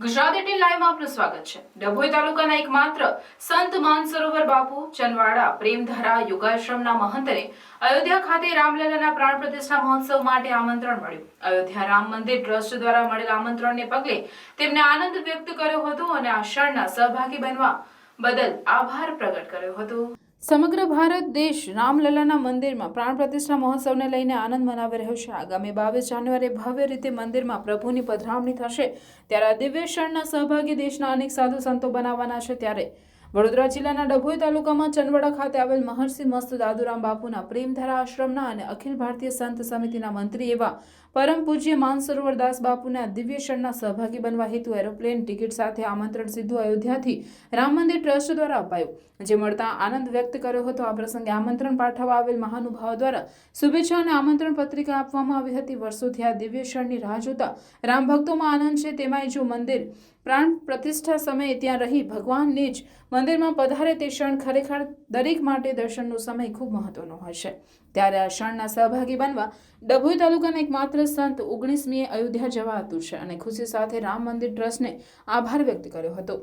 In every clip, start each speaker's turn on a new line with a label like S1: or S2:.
S1: Gujarat at લાઈવમાં આપનું સ્વાગત છે. ડભોઈ તાલુકાના એકમાત્ર સંત માનસરોવર બાપુ ચનવાડા પ્રેમધારા યોગાશ્રમના મહંતને અયોધ્યા ખાતે રામલલાના પ્રાણ પ્રતિષ્ઠા મહોત્સવ માટે આમંત્રણ મળ્યું. અયોધ્યા રામ મંદિર ટ્રસ્ટ દ્વારા મળેલ આમંત્રણને પગલે તેમને આનંદ વ્યક્ત કર્યો હતો અને આ ક્ષણના સહભાગી બનવા બદલ આભાર પ્રગટ કર્યો હતો. સમગ્ર ભારત દેશ રામલલાના મંદિરમાં પ્રાણ પ્રતિષ્ઠા મહોત્સવને લઈને આનંદ મનાવી રહ્યો છે. આગામી બાવીસ જાન્યુઆરી ભવ્ય રીતે મંદિરમાં પ્રભુની પધરામણી થશે. ત્યારે આ દિવ્ય ક્ષણના સહભાગી દેશના અનેક સાધુ સંતો બનાવવાના છે. ત્યારે વડોદરા જિલ્લાના ડભોઈ તાલુકામાં ચંદવડા ખાતે આવેલ મહર્ષિ મસ્ત દાદુરામ બાપુના પ્રેમધારા આશ્રમના અને અખિલ ભારતીય સંત સમિતિના મંત્રી એવા પરમ પૂજ્ય માનસરોવર દાસ બાપુના દિવ્ય ક્ષણના સહભાગી બનવા હેતુ એરોપ્લેન ટિકિટ સાથે આમંત્રણ સીધું અયોધ્યાથી રામ મંદિર ટ્રસ્ટ દ્વારા અપાયું. જે મળતા આનંદ વ્યક્ત કર્યો હતો. આ પ્રસંગે આમંત્રણ પાઠવવા આવેલ મહાનુભાવો દ્વારા શુભેચ્છા અને આમંત્રણ પત્રિકા આપવામાં આવી હતી. વર્ષોથી આ દિવ્ય ક્ષણની રાહ જોતા રામ ભક્તોમાં આનંદ છે. તેમાંય જો મંદિર પ્રાણ પ્રતિષ્ઠા સમયે ત્યાં રહી ભગવાનને જ મંદિરમાં પધારે તે ક્ષણ ખરેખર દરેક માટે દર્શનનો સમય ખૂબ મહત્વનો હોય છે ત્યારે આ ક્ષણના સહભાગી બનવા ડભોઈ તાલુકાના એકમાત્ર સંત ઓગણીસમીએ અયોધ્યા જવા હતું છે અને ખુશી સાથે રામ મંદિર ટ્રસ્ટને આભાર વ્યક્ત કર્યો હતો.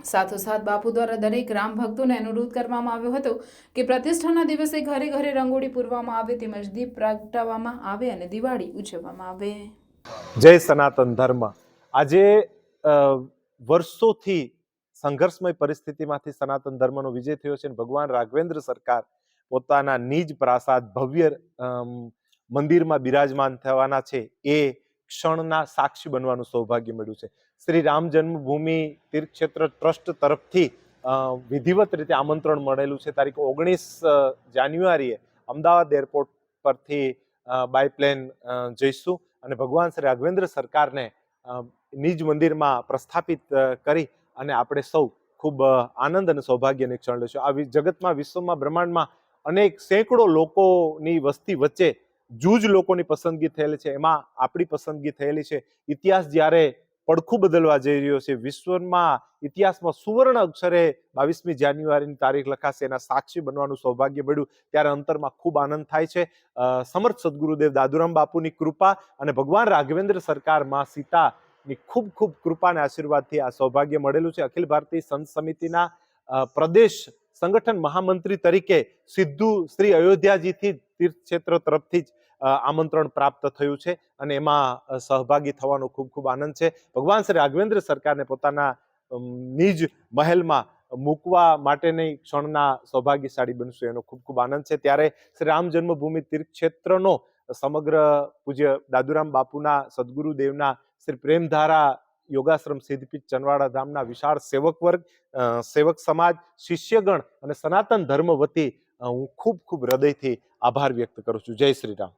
S1: સાથોસાથ બાપુ દ્વારા દરેક રામ ભક્તોને અનુરોધ કરવામાં આવ્યો હતો કે પ્રતિષ્ઠાના દિવસે ઘરે ઘરે રંગોળી પૂરવામાં આવે તેમજ દીપ પ્રગટાવવામાં આવે અને દિવાળી ઉજવવામાં આવે.
S2: જય સનાતન ધર્મ. આજે વર્ષોથી સંઘર્ષમય પરિસ્થિતિમાંથી સનાતન ધર્મનો વિજય થયો છે ભગવાન રાઘવેન્દ્ર સરકાર પોતાના નિજ પ્રાસાદ ભવ્ય મંદિરમાં બિરાજમાન થવાના છે, એ ક્ષણના સાક્ષી બનવાનું સૌભાગ્ય મળ્યું છે. શ્રી રામ જન્મભૂમિ તીર્થક્ષેત્ર ટ્રસ્ટ તરફથી વિધિવત રીતે આમંત્રણ મળેલું છે. તારીખ ઓગણીસ જાન્યુઆરીએ અમદાવાદ એરપોર્ટ પરથી બાય પ્લેન જઈશું અને ભગવાન શ્રી રાઘવેન્દ્ર સરકારને નિજ મંદિરમાં પ્રસ્થાપિત કરી અને આપણે સૌ ખૂબ આનંદ અને સૌભાગ્યની ક્ષણ લઈશું આ જગતમાં, વિશ્વમાં, બ્રહ્માંડમાં અનેક સેંકડો લોકોની વસ્તી વચ્ચે જૂજ લોકોની પસંદગી થયેલી છે, એમાં આપણી પસંદગી થયેલી છે. ઇતિહાસ જ્યારે પડખું બદલવા જઈ રહ્યો છે, વિશ્વમાં ઇતિહાસમાં સુવર્ણ અક્ષરે બાવીસમી જાન્યુઆરીની તારીખ લખાશે, એના સાક્ષી બનવાનું સૌભાગ્ય મળ્યું. ત્યારે અંતરમાં ખૂબ આનંદ થાય છે. સમર્થ સદગુરુદેવ દાદુરામ બાપુની કૃપા અને ભગવાન રાઘવેન્દ્ર સરકારમાં સીતાની ખૂબ ખૂબ કૃપાને આશીર્વાદથી આ સૌભાગ્ય મળેલું છે. અખિલ ભારતીય સંત સમિતિના પ્રદેશ સંગઠન મહામંત્રી તરીકે સીધું શ્રી અયોધ્યાજીથી તીર્થક્ષેત્ર તરફથી જ આમંત્રણ પ્રાપ્ત થયું છે અને એમાં સહભાગી થવાનો ખૂબ ખૂબ આનંદ છે. ભગવાન શ્રી રાઘવેન્દ્ર સરકારને પોતાના નિજ મહેલમાં મૂકવા માટેની ક્ષણના સૌભાગ્યશાળી બનશું એનો ખૂબ ખૂબ આનંદ છે. ત્યારે શ્રી રામ જન્મભૂમિ તીર્થક્ષેત્રનો સમગ્ર પૂજ્ય દાદુરામ બાપુના, સદગુરુદેવના, શ્રી પ્રેમધારા યોગાશ્રમ સિદ્ધપીઠ ચનવાડા ધામના વિશાળ સેવક વર્ગ સેવક સમાજ, શિષ્યગણ અને સનાતન ધર્મ વતી હું ખૂબ ખૂબ હૃદયથી આભાર વ્યક્ત કરું છું. જય શ્રી રામ.